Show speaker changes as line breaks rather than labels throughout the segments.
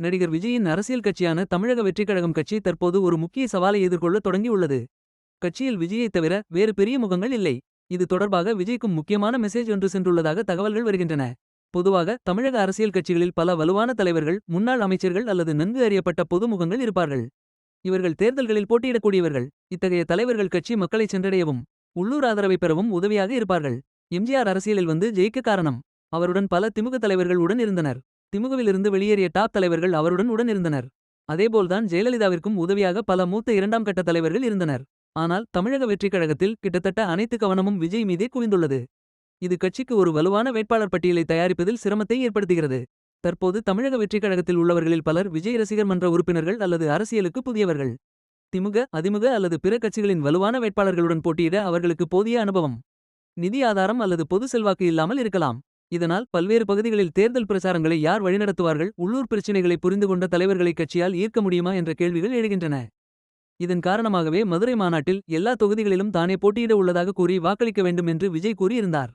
நடிகர் விஜயின் அரசியல் கட்சியான தமிழக வெற்றிக் கழகம் கட்சி தற்போது ஒரு முக்கிய சவாலை எதிர்கொள்ள தொடங்கியுள்ளது. கட்சியில் விஜயைத் தவிர வேறு பெரிய முகங்கள் இல்லை. இது தொடர்பாக விஜய்க்கும் முக்கியமான மெசேஜ் ஒன்று சென்றுள்ளதாக தகவல்கள் வருகின்றன. பொதுவாக தமிழக அரசியல் கட்சிகளில் பல வலுவான தலைவர்கள் முன்னாள் அமைச்சர்கள் அல்லது நன்கு அறியப்பட்ட பொது முகங்கள் இருப்பார்கள். இவர்கள் தேர்தல்களில் போட்டியிடக்கூடியவர்கள். இத்தகைய தலைவர்கள் கட்சி மக்களை சென்றடையவும். உள்ளூர் ஆதரவை பெறவும் உதவியாக இருப்பார்கள். எம்ஜிஆர் அரசியலில் வந்து ஜெயிக்க காரணம். அவருடன் பல திமுக தலைவர்கள் உடன் இருந்தனர். திமுகவிலிருந்து வெளியேறிய டாப் தலைவர்கள் அவருடன் உடன் இருந்தனர். அதேபோல்தான் ஜெயலலிதாவிற்கும் உதவியாக பல மூத்த இரண்டாம் கட்ட தலைவர்கள் இருந்தனர். ஆனால் தமிழக வெற்றிக் கழகத்தில் கிட்டத்தட்ட அனைத்து கவனமும் விஜய் மீதே குவிந்துள்ளது. இது கட்சிக்கு ஒரு வலுவான வேட்பாளர் பட்டியலை தயாரிப்பதில் சிரமத்தை ஏற்படுத்துகிறது. தற்போது தமிழக வெற்றிக் கழகத்தில் உள்ளவர்களில் பலர் விஜய் ரசிகர் மன்ற உறுப்பினர்கள் அல்லது அரசியலுக்கு புதியவர்கள். திமுக அதிமுக அல்லது பிற கட்சிகளின் வலுவான வேட்பாளர்களுடன் போட்டியிட அவர்களுக்கு போதிய அனுபவம். நிதி ஆதாரம் அல்லது பொது செல்வாக்கு இல்லாமல் இருக்கலாம். இதனால் பல்வேறு பகுதிகளில் தேர்தல் பிரச்சாரங்களை யார் வழிநடத்துவார்கள் உள்ளூர் பிரச்சினைகளை புரிந்துகொண்ட தலைவர்களை கட்சியால் ஈர்க்க முடியுமா என்ற கேள்விகள் எழுகின்றன. இதன் காரணமாகவே மதுரை மாநாட்டில் எல்லா தொகுதிகளிலும் தானே போட்டியிட உள்ளதாக கூறி வாக்களிக்க வேண்டும் என்று விஜய் கூறியிருந்தார்.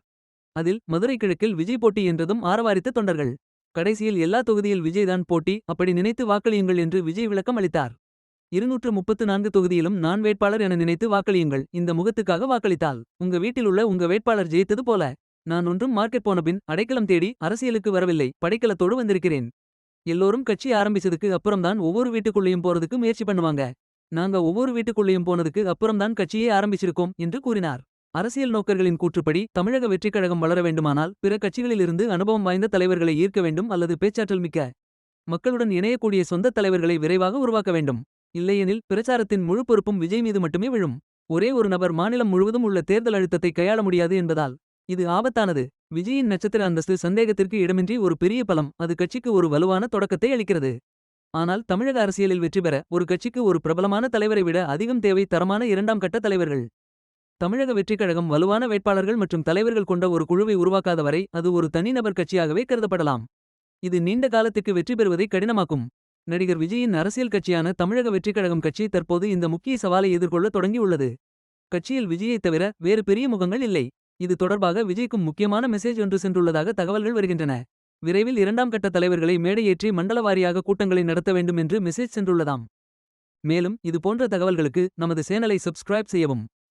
அதில் மதுரை கிழக்கில் விஜய் போட்டி என்றதும் ஆரவாரித்த தொண்டர்கள். கடைசியில் எல்லா தொகுதியில் விஜய்தான் போட்டி அப்படி நினைத்து வாக்களியுங்கள் என்று விஜய் விளக்கம் அளித்தார். இருநூற்று முப்பத்து நான்கு தொகுதியிலும் நான் வேட்பாளர் என நினைத்து வாக்களியுங்கள் இந்த முகத்துக்காக வாக்களித்தால். உங்க வீட்டில் உள்ள உங்க வேட்பாளர் ஜெயித்தது போல. நான் ஒன்றும் மார்க்கெட் போனபின் அடைக்கலம் தேடி அரசியலுக்கு வரவில்லை படைக்கலத்தோடு வந்திருக்கிறேன். எல்லோரும் கட்சி ஆரம்பிச்சதுக்கு அப்புறம்தான் ஒவ்வொரு வீட்டுக்குள்ளேயும் போறதுக்கு முயற்சி பண்ணுவாங்க. நாங்க ஒவ்வொரு வீட்டுக்குள்ளேயும் போனதுக்கு அப்புறம்தான் கட்சியே ஆரம்பிச்சிருக்கோம் என்று கூறினார். அரசியல் நோக்கர்களின் கூற்றுப்படி தமிழக வெற்றிக் கழகம் வளர வேண்டுமானால் பிற கட்சிகளிலிருந்து அனுபவம் வாய்ந்த தலைவர்களை ஈர்க்க வேண்டும் அல்லது பேச்சாற்றல் மிக்க. மக்களுடன் இணையக்கூடிய சொந்த தலைவர்களை விரைவாக உருவாக்க வேண்டும். இல்லையெனில் பிரச்சாரத்தின் முழு பொறுப்பும் விஜய் மீது மட்டுமே விழும். ஒரே ஒரு நபர் மாநிலம் முழுவதும் உள்ள தேர்தல் அழுத்தத்தை கையாள முடியாது என்பதால். இது ஆபத்தானது விஜயின் நட்சத்திர அந்தஸ்து சந்தேகத்திற்கு இடமின்றி ஒரு பெரிய பலம் அது கட்சிக்கு ஒரு வலுவான தொடக்கத்தை அளிக்கிறது. ஆனால் தமிழக அரசியலில் வெற்றி பெற ஒரு கட்சிக்கு ஒரு பிரபலமான தலைவரை விட அதிகம் தேவை தரமான இரண்டாம் கட்ட தலைவர்கள். தமிழக வெற்றிக் கழகம் வலுவான வேட்பாளர்கள் மற்றும் தலைவர்கள் கொண்ட ஒரு குழுவை உருவாக்காத வரை அது ஒரு தனிநபர் கட்சியாகவே கருதப்படலாம். இது நீண்ட காலத்துக்கு வெற்றி பெறுவதை கடினமாக்கும். நடிகர் விஜயின் அரசியல் கட்சியான தமிழக வெற்றிக் கழகம் கட்சி தற்போது இந்த முக்கிய சவாலை எதிர்கொள்ள தொடங்கியுள்ளது. கட்சியில் விஜயைத் தவிர வேறு பெரிய முகங்கள் இல்லை. இது தொடர்பாக விஜய்க்கும் முக்கியமான மெசேஜ் ஒன்று சென்றுள்ளதாக தகவல்கள் வருகின்றன. விரைவில் இரண்டாம் கட்ட தலைவர்களை மேடையேற்றி மண்டல வாரியாக கூட்டங்களை நடத்த வேண்டும் என்று மெசேஜ் சென்றுள்ளதாம். மேலும் இது போன்ற தகவல்களுக்கு நமது சேனலை சப்ஸ்கிரைப் செய்யவும்.